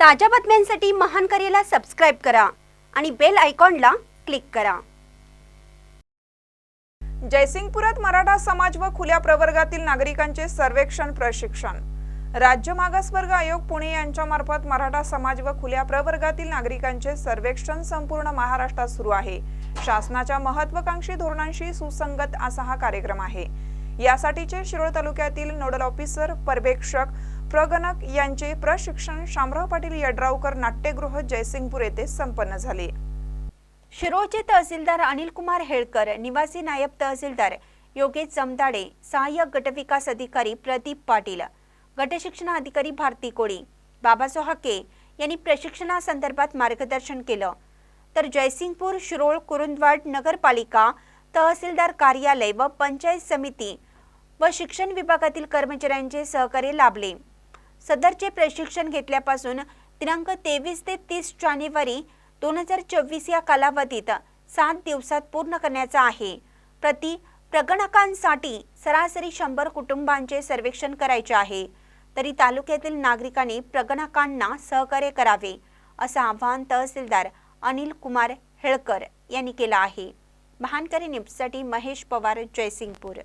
ताज्या बातम्यांसाठी महान करेला सबस्क्राईब करा आणि बेल आयकॉनला क्लिक करा. जयसिंगपुरात मराठा समाज व खुल्या प्रवर्गातील नागरिकांचे सर्वेक्षण प्रशिक्षण. राज्य मागासवर्ग आयोग पुणे यांच्या मार्फत मराठा समाज व खुल्या प्रवर्गातील नागरिकांचे सर्वेक्षण संपूर्ण महाराष्ट्रात सुरू आहे. शासनाच्या महत्वाकांक्षी धोरणांशी सुसंगत असा हा कार्यक्रम आहे. यासाठीचे शिरोळ तालुक्यातील नोडल ऑफिसर पर्यवेक्षक प्रगणक यांचे प्रशिक्षण शामराव पाटील यड्रावकर नाट्यगृह जयसिंगपूर येथे संपन्न झाले. शिरोळचे तहसीलदार अनिल कुमार हेळकर निवासी नायब तहसीलदार योगेश जमदाडे सहाय्यक गटविकास अधिकारी प्रदीप पाटील गटशिक्षण अधिकारी भारती कोळी बाबासो हाके यांनी प्रशिक्षणासंदर्भात मार्गदर्शन केलं. तर जयसिंगपूर शिरोळ कुरुंदवाड नगरपालिका तहसीलदार कार्यालय व पंचायत समिती व शिक्षण विभागातील कर्मचाऱ्यांचे सहकार्य लाभले. सदरचे प्रशिक्षण घेतल्यापासून दिनांक तेवीस ते तीस जानेवारी दोन हजार चोवीस या कालावधीत सात दिवसात पूर्ण करण्याचा आहे. प्रति प्रगणकांसाठी सरासरी शंभर कुटुंबांचे सर्वेक्षण करायचे आहे. तरी तालुक्यातील नागरिकांनी प्रगणकांना सहकार्य करावे असं आवाहन तहसीलदार अनिल कुमार हेळकर यांनी केलं आहे. महानकरी न्यूजसाठी महेश पवार जयसिंगपूर.